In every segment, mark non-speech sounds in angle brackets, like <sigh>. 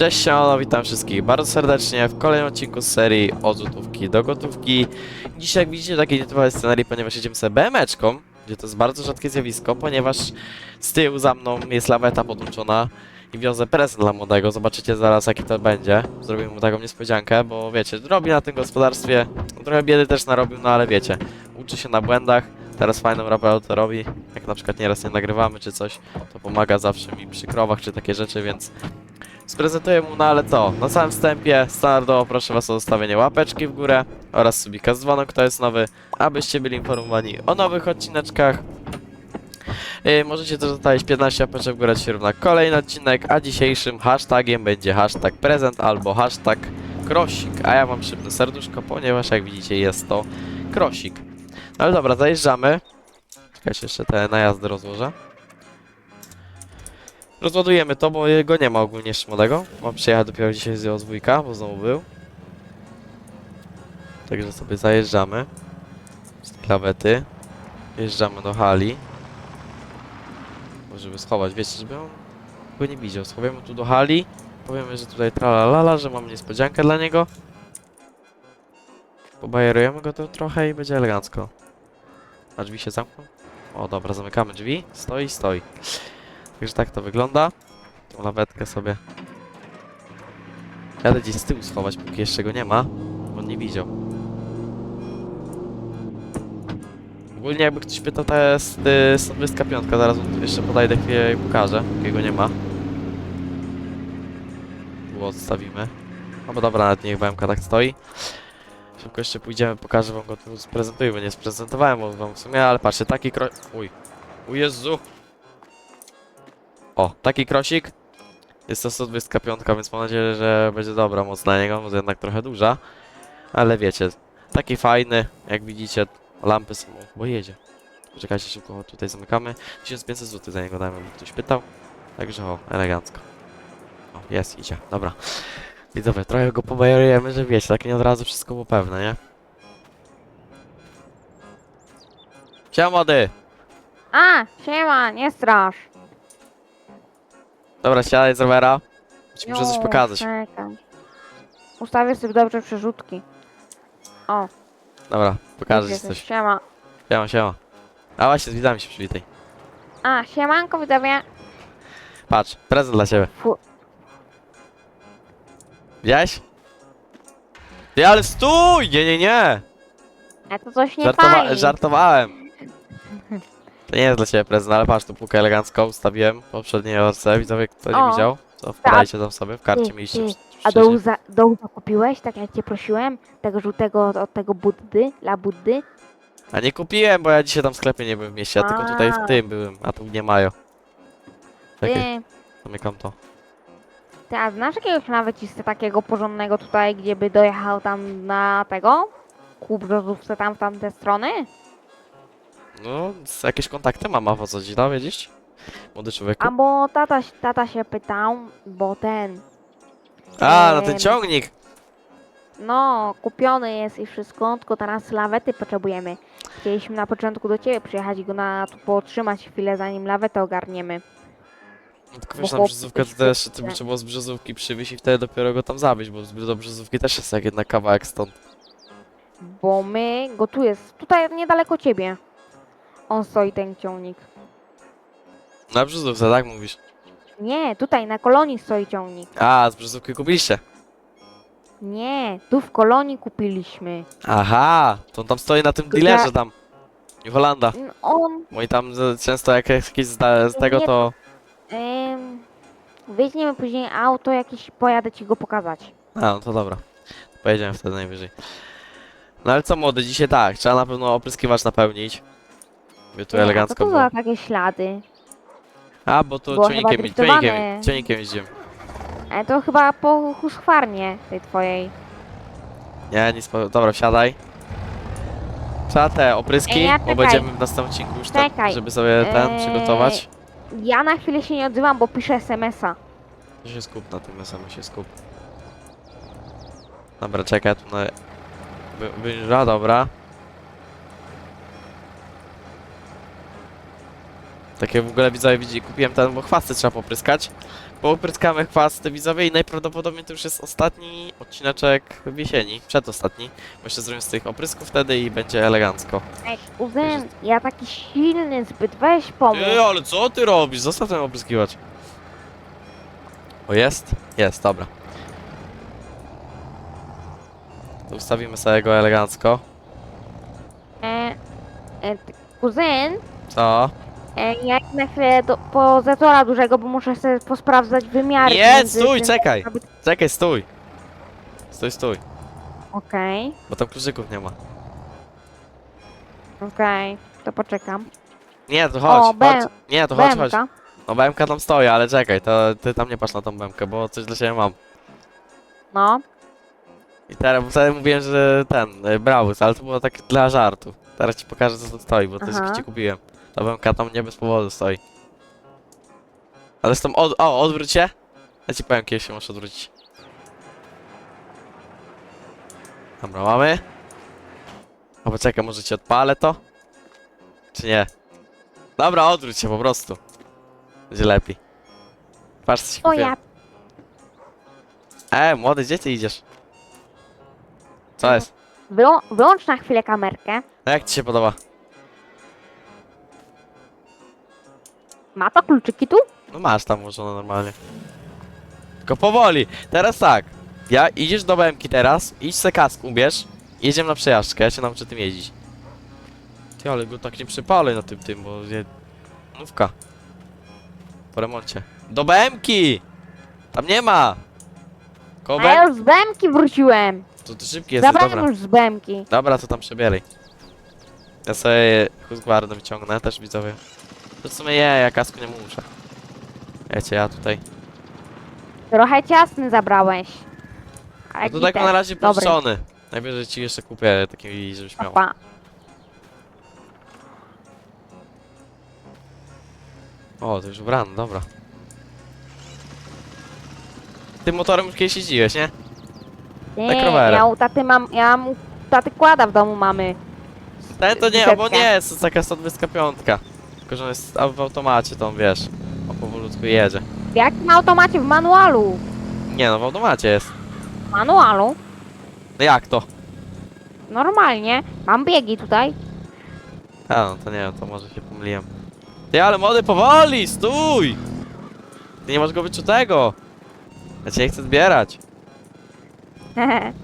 Cześć, siemano, witam wszystkich bardzo serdecznie w kolejnym odcinku z serii od złotówki do gotówki. Dzisiaj, jak widzicie, taki nietypowy scenariusz, ponieważ jedziemy sobie BM-eczką, gdzie to jest bardzo rzadkie zjawisko, ponieważ z tyłu za mną jest laweta podłączona i wiozę prezent dla młodego. Zobaczycie zaraz, jaki to będzie. Zrobię mu taką niespodziankę, bo wiecie, robi na tym gospodarstwie, trochę biedy też narobił, no ale wiecie, uczy się na błędach. Teraz fajną robotę robi, jak na przykład nieraz nie nagrywamy czy coś, to pomaga zawsze mi przy krowach czy takie rzeczy, więc Sprezentuję mu, no ale co? Na samym wstępie standardowo proszę was o zostawienie łapeczki w górę oraz subika z kto jest nowy, abyście byli informowani o nowych odcineczkach. Yy, możecie też zostawić 15 łapeczek w górę, to się równa kolejny odcinek, a dzisiejszym hashtagiem będzie hashtag prezent albo hashtag krosik, a ja wam szybne serduszko, ponieważ jak widzicie jest to krosik. No ale dobra, zajeżdżamy. Czekajcie, jeszcze te najazdy rozłożę. Rozładujemy to, bo jego nie ma ogólnie jeszcze młodego. Mam przyjechać dopiero dzisiaj z z dwójka, bo znowu był. Także sobie zajeżdżamy. Z klawety. Jeżdżamy do hali. Żeby schować, wiecie, żeby on go nie widział. Schowamy tu do hali. Powiemy, że tutaj tralalala, że mam niespodziankę dla niego. Pobajerujemy go tu trochę i będzie elegancko. A drzwi się zamkną? O, dobra, zamykamy drzwi. Stoi, stoi. Także tak to wygląda. Tą lawetkę sobie. Jadę gdzieś z tyłu schować, póki jeszcze go nie ma, on nie widział. Ogólnie jakby ktoś pytał, to jest y, Sądwyska piątka, zaraz mu jeszcze podajdę chwilę i pokażę, jakiego nie ma. Tu odstawimy. No bo dobra, nawet niech BMK tak stoi. Szybko jeszcze pójdziemy, pokażę wam go tu sprezentuję, bo nie sprezentowałem wam w sumie, ale patrzcie, taki kro... Uj. U Jezu! O, taki krosik. Jest to 125, więc mam nadzieję, że będzie dobra moc na niego, może jednak trochę duża. Ale wiecie, taki fajny, jak widzicie, lampy są, bo jedzie. Czekajcie szybko, tutaj zamykamy. 1500 zł za niego damy, bo ktoś pytał. Także o, elegancko. O, jest, idzie, dobra. Widzowie, trochę go pobajerujemy, że wiecie, tak nie od razu wszystko było pewne, nie? Siema młody! A, siema, nie strasz. Dobra, siadaj z rowera. Ci muszę coś pokazać. Czekaj. Ustawię sobie dobrze przerzutki. O, Dobra, pokażę ci coś. Siema. Siema, siema. A właśnie, z widzami się przywitaj. A, siemanko widzowie. Patrz, prezent dla ciebie. Fu. Widziałeś? Ty, ale stój! Nie, nie, nie! A to coś nie Żartowa fajnie. żartowałem. To nie jest dla ciebie prezent, ale patrz, tu półkę elegancko ustawiłem w poprzedniej orce. Widzowie, kto nie O. widział, to wpadajcie tam sobie, w karcie Ty, mieliście ty, wcz- A wcześniej. dołza, dołza kupiłeś, tak jak cię prosiłem? Tego żółtego od, od tego Buddy, la Buddy? A nie kupiłem, bo ja dzisiaj tam w sklepie nie byłem w mieście, ja tylko tutaj w A. tym byłem, a tu nie mają. Czekaj, Ty, zamykam to. ty, a znasz jakiegoś nawecistę takiego porządnego tutaj, gdzie by dojechał tam na tego? Ku brzozówce tam w tamte strony? No, z- jakieś kontakty mam, a co ci da, wiedzieć? Młody człowieku. A bo tata, tata się pytał, bo ten... A, na ten em, ciągnik! No, kupiony jest i wszystko, tylko teraz lawety potrzebujemy. Chcieliśmy na początku do ciebie przyjechać i go na tu potrzymać chwilę, zanim lawetę ogarniemy. No tylko wiesz, na chłop brzozówkę to coś też to by trzeba było z brzozówki przywieźć i wtedy dopiero go tam zawieźć, bo z- do brzozówki też jest jak jedna kawałek stąd. Bo my, go tu jest, tutaj niedaleko ciebie. On stoi ten ciągnik. Na brzozówce, tak mówisz? Nie, tutaj na kolonii stoi ciągnik. A, z brzozówki kupiliście. Nie, tu w kolonii kupiliśmy. Aha, to on tam stoi na tym Tylko dealerze ja- tam. New Hollanda. N- On, Bo i tam z- często jak jakiś z, z tego to... ym, weźmiemy później auto jakieś, pojadę ci go pokazać. A, no to dobra. Pojedziemy wtedy najwyżej. No ale co młody, dzisiaj tak, trzeba na pewno opryskiwacz napełnić. By tu Nie, a elegancko co to było. za takie ślady? A, bo tu Było chyba ciągnikiem, driftowane. ciągnikiem jeździmy. Ale to chyba po huskwarnie tej twojej. Nie, nic, po- dobra, wsiadaj. Trzeba te opryski, Ej, ja bo czekaj. będziemy w następnym odcinku już Czekaj. żeby sobie ten Eee, przygotować. Ja na chwilę się nie odzywam, bo piszę SMS-a. To się skup na tym samym się skup. Dobra, czekaj, tu na... By, by, dobra. Takie w ogóle widzowie widzi, kupiłem ten, bo chwasty trzeba popryskać. Popryskamy chwasty widzowie i najprawdopodobniej to już jest ostatni odcineczek w jesieni, przedostatni. Myślę, zrobimy z tych oprysków wtedy i będzie elegancko. Ej, kuzyn, ja taki silny zbyt, weź pomóż. Ty, ale co ty robisz? Zostaw ten opryskiwacz. O, jest? Jest, dobra. To ustawimy sobie go elegancko. E, e, ty- kuzyn, Co? E, ja idę na chwilę do, dużego, bo muszę sobie posprawdzać wymiary. Nie, między stój, tym- czekaj! Czekaj, stój! Stój, stój, Okej, bo tam kluczyków nie ma. okej, to poczekam. Nie, to chodź, O, chodź. Nie, to chodź, chodź. BMK. No BMK tam stoi, ale czekaj, to ty tam nie patrz na tą BMK, bo coś dla siebie mam. No, I teraz, bo wtedy mówiłem, że ten, y, ale to było tak dla żartu. Teraz ci pokażę, co tu stoi, bo to Aha. jest ci kupiłem. Ta BMK tam nie bez powodu stoi. Ale z tą, od, o, odwróć się. Ja ci powiem, kiedy się możesz odwrócić. Dobra, mamy. A poczekaj, może ci odpalę to? Czy nie? Dobra, odwróć się po prostu. Będzie lepiej. Patrz, co ci o kupiłem. ja, E, młody, gdzie ty idziesz? Co jest? Wyłą wyłącz na chwilę kamerkę. No jak ci się podoba? Ma to kluczyki tu? No masz tam włożone normalnie. Tylko powoli. Teraz tak. Ja idziesz do BMki teraz, idź se kask ubierz. Jedziemy na przejażdżkę, ja cię nauczę tym jeździć. Ty, ale go tak nie przypalę na tym tym, bo je... Nówka. Po remoncie. Do BMki! Tam nie ma! Koło A ja BM... już z BMki wróciłem. To ty szybki jesteś, Zabrałem dobra. już z BMki. Dobra, to tam przebieraj. Ja sobie Husqvarna wyciągnę, też widzowie. To w sumie je, ja kasku nie muszę. Wiecie, ja tutaj... Trochę ciasny zabrałeś. A No jak to tak na razie puszczony. Najwyżej ci jeszcze kupię taki, żebyś miał. Papa. O, to już ubrany, dobra. Tym motorem już kiedyś jeździłeś, nie? Nie, rowerem. ja u taty mam, ja mu taty kłada w domu mamy. Ten to nie, Setkę. albo nie, jest to taka 125. Tylko, że on jest a w automacie, to on wiesz. On powolutku jedzie. W jakim automacie? W manualu. Nie no, w automacie jest. W manualu. No jak to? Normalnie. Mam biegi tutaj. A, no to nie wiem, to może się pomyliłem. Ty, ale młody, powoli, stój! Ty nie masz go wyczutego. Ja cię nie chcę zbierać. <laughs>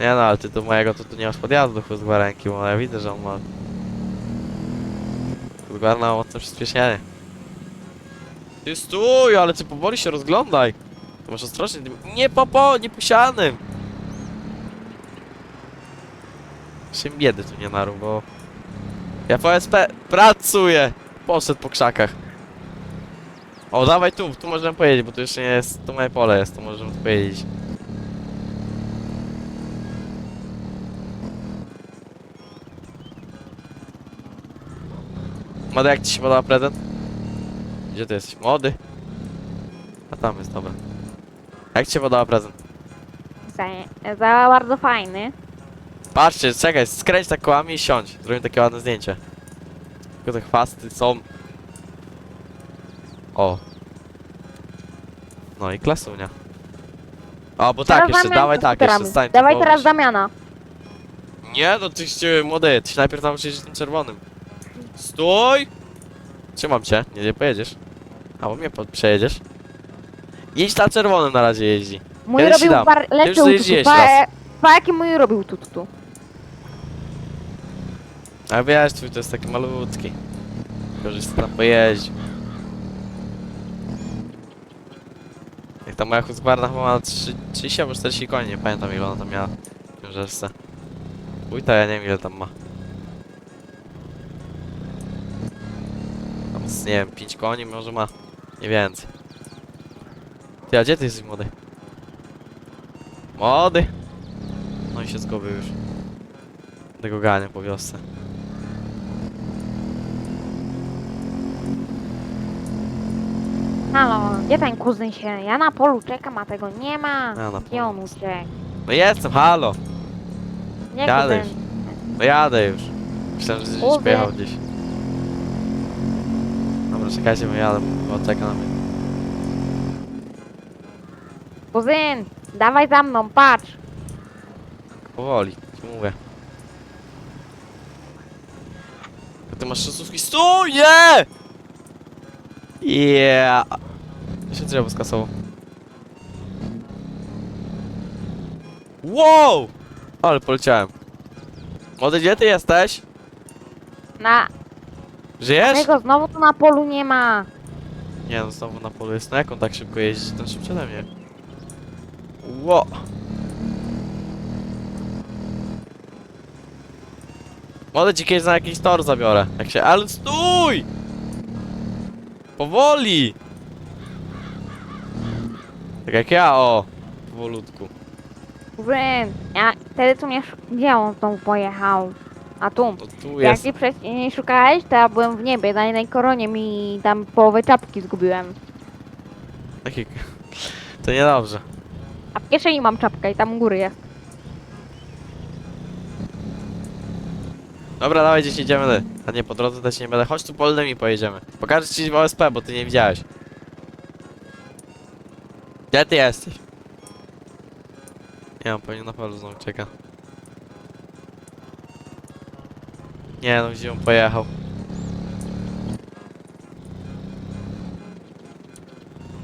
Nie no, ale ty do mojego to tu nie masz podjazdu do Husqvarnki, bo ja widzę, że on ma... Husqvarna ma mocne przyspieszenie. Ty stój, ale ty powoli się rozglądaj. To masz ostrożnie, nie popo, nie posianym. Się biedy tu nie naru, bo... Ja po SP pracuję! Poszedł po krzakach. O, dawaj tu, tu możemy pojeździć, bo tu jeszcze nie jest, tu moje pole jest, to możemy tu pojeździć. Młody, jak ci się podoba prezent? Gdzie ty jesteś? Młody? A tam jest, dobra. Jak ci się podoba prezent? za, za bardzo fajny. Patrzcie, czekaj, skręć tak kołami i siądź. Zrobimy takie ładne zdjęcie. Tylko te chwasty są... O. No i klasunia. O, bo tak, jeszcze, dawaj tak, jeszcze stań Dawaj teraz zamiana. Nie, no ty się młody, ty się najpierw nauczysz tym czerwonym. Stój! Trzymam cię, nie, nie pojedziesz. Albo mnie pod, przejedziesz. Jedź tam czerwonym na razie jeździ. Mój Kiedyś ci robił dam. bar, już zajeździłeś ututu. Pa, raz. pa jaki mój robił tutu. A wiesz, twój to jest taki malutki. Żeś tam pojeździł. Jak ta moja Husqvarna chyba ma 3, 30 albo 40 koni, nie pamiętam ile ona tam miała w ciężarce. Uj, to ja nie wiem ile tam ma. Z, nie wiem, 5 koni może ma. Nie więcej. Ty, a gdzie ty jesteś młody? Młody! No i się zgubił już. Tego gania po wiosce. Halo, gdzie ten kuzyn się? Ja na polu czekam, a tego nie ma. A, na Gdzie on uciekł? No jestem, halo! Nie Jadę kuzyn. No jadę już. Myślałem, że gdzieś pojechał gdzieś. Poczekajcie, bo jadę, bo czeka na mnie. Kuzyn, dawaj za mną, patrz. Powoli, ci mówię. Ty masz szosówki, stój, nie! Yeah! Jeszcze drzewo skasował. Wow! Ale poleciałem. Młody, gdzie ty jesteś? Na Żyjesz? tego znowu tu na polu nie ma. Nie no, znowu na polu jest. No jak on tak szybko jeździ? Ten szybciej ode mnie. Ło! Młody ci kiedyś na jakiś tor zabiorę. Jak się... Ale stój! Powoli! Tak jak ja, o! Powolutku. Kuzyn, ja wtedy co mnie Gdzie on znowu pojechał? A tu. To tu Jak jest... ty wcześniej szukałeś, to ja byłem w niebie, na jednej koronie mi tam połowę czapki zgubiłem. Taki... To niedobrze. A w kieszeni mam czapkę i tam u góry jest. Dobra, dawaj gdzieś idziemy. A nie, po drodze też nie będę. Chodź tu polnymi pojedziemy. Pokażę ci w OSP, bo ty nie widziałeś. Gdzie ty jesteś? Nie, on pewnie na polu znowu czeka. Nie no, gdzie on pojechał?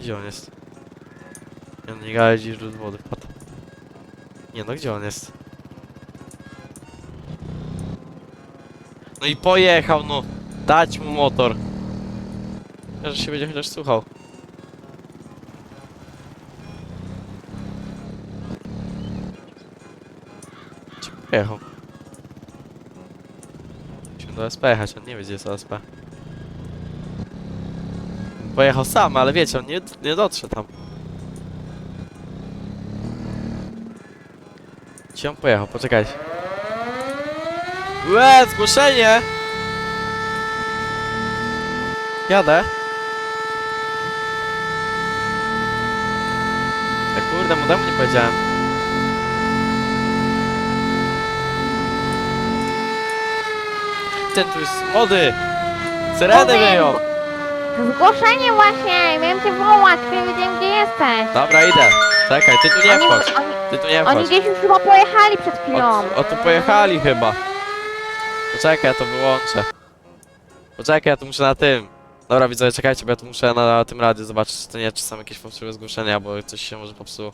Gdzie on jest? Nie, on nie gada, gdzieś wody wpadł. Nie no, gdzie on jest? No i pojechał, no. Dać mu motor. Że się będzie chociaż słuchał. Gdzie pojechał? Do SP jechać, on nie wie gdzie jest OSP. Pojechał sam, ale wiecie, on nie, nie dotrze tam. Gdzie on pojechał? Poczekajcie. Łe, zgłoszenie! Jadę. Tak kurde, młodemu nie powiedziałem. Ten tu jest młody! Syreny Powiem, wyjął! Zgłoszenie właśnie, miałem cię wołać, nie wiedziałem gdzie jesteś. Dobra, idę. Czekaj, ty tu nie Oni, wchodź. oni, Ty tu nie oni wchodź. gdzieś już chyba pojechali przed chwilą. O, o tu pojechali chyba. Poczekaj, ja to wyłączę. Poczekaj, ja tu muszę na tym. Dobra, widzowie, czekajcie, bo ja tu muszę na, tym radiu zobaczyć, czy to nie, czy są jakieś fałszywe zgłoszenia, bo coś się może popsuło.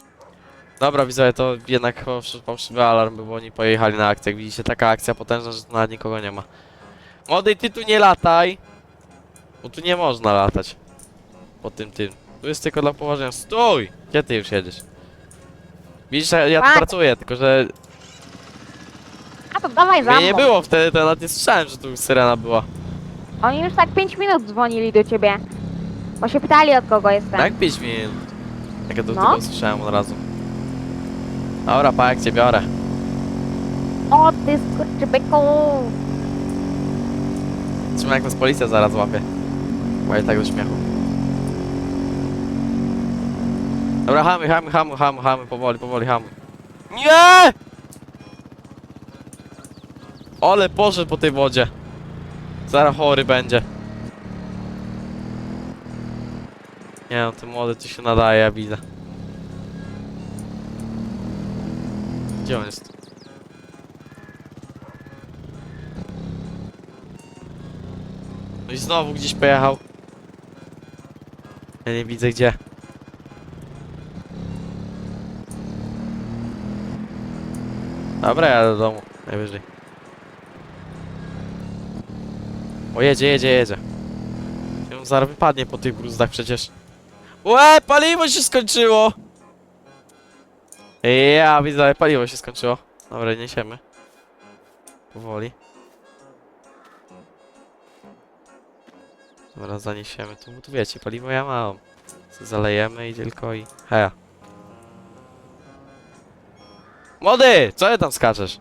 Dobra, widzowie, to jednak fałszy- fałszywy alarm bo oni pojechali na akcję. Jak widzicie, taka akcja potężna, że tu nawet nikogo nie ma. Młody, ty tu nie lataj! Bo tu nie można latać. Po tym, tym. Tu jest tylko dla poważania. Stój! Gdzie ty już jedziesz? Widzisz, ja, ja tu Tak. pracuję, tylko że A to dawaj za mnie mną. nie było wtedy, to ja nawet nie słyszałem, że tu syrena była. Oni już tak 5 minut dzwonili do ciebie. Bo się pytali od kogo jestem. Jak 5 minut? Jak ja to No. tylko słyszałem od razu. Dobra, pa, jak cię biorę. O ty skurczybyku. Trzymaj jak nas policja zaraz łapie. Bo tak do śmiechu. Dobra, hamy, hamy, hamy, hamy, hamy, powoli, powoli, hamy. Nie! Ole, poszedł po tej wodzie. Zaraz chory będzie. Nie no, ten młody tu się nadaje, ja widzę. Gdzie on jest? I znowu gdzieś pojechał. Ja nie widzę gdzie. Dobra, ja do domu. Najwyżej. O, jedzie, jedzie, jedzie. On zaraz wypadnie po tych bruzdach przecież. Łe, paliwo się skończyło! Ja widzę, paliwo się skończyło. Dobra, niesiemy. Powoli. Dobra, zaniesiemy tu, tu wiecie, paliwo ja mam. Zalejemy i tylko i... Heja. Młody! Co ty tam skaczesz?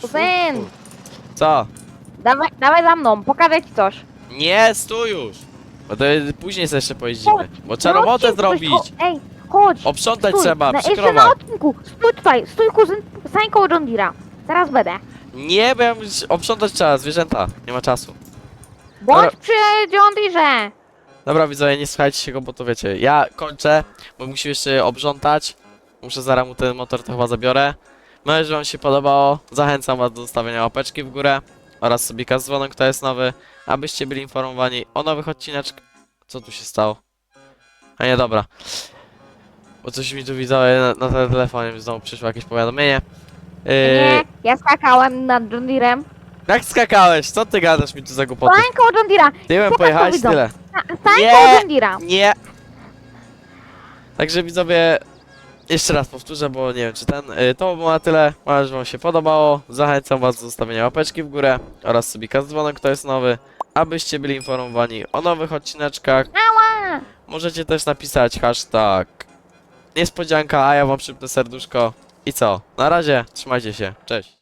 Kuzyn, Co? dawaj, dawaj za mną, pokażę ci coś. Nie, stój już! Bo to później sobie jeszcze pojeździmy. Chodź, Bo trzeba Na robotę odcinku coś- zrobić. o, Ej, chodź. Oprzątać stój. trzeba, na, Jeszcze przykrować. na odcinku. Stój tutaj, stój kuzyn, stań koło John Deere'a. Zaraz będę. Nie, bo ja muszę czas, zwierzęta. Nie ma czasu. Bądź przy John! Dobra, widzowie, nie słuchajcie się go, bo to wiecie. Ja kończę, bo musi jeszcze obrzątać. Muszę zaraz mu ten motor to chyba zabiorę. Mam nadzieję, że wam się podobało. Zachęcam was do zostawienia łapeczki w górę oraz subika z dzwonem, kto jest nowy, abyście byli informowani o nowych odcineczkach. Co tu się stało? A nie, dobra. Bo coś mi tu widzowie na, na telefonie znowu przyszło jakieś powiadomienie. Yy, Nie, ja skakałem nad John Deerem. jak skakałeś? Co ty gadasz mi tu za głupoty? Stań koło John Deera! Tyłem to pojechałeś tyle. Sta- Stań Nie. koło John! Nie! Także widzowie, jeszcze raz powtórzę, bo nie wiem czy ten, y, to było na tyle. Mam nadzieję, że wam się podobało. Zachęcam was do zostawienia łapeczki w górę oraz subika z dzwonem, kto jest nowy, abyście byli informowani o nowych odcineczkach. Ała! Możecie też napisać hashtag niespodzianka, a ja wam przypnę serduszko. I co? Na razie, trzymajcie się, cześć.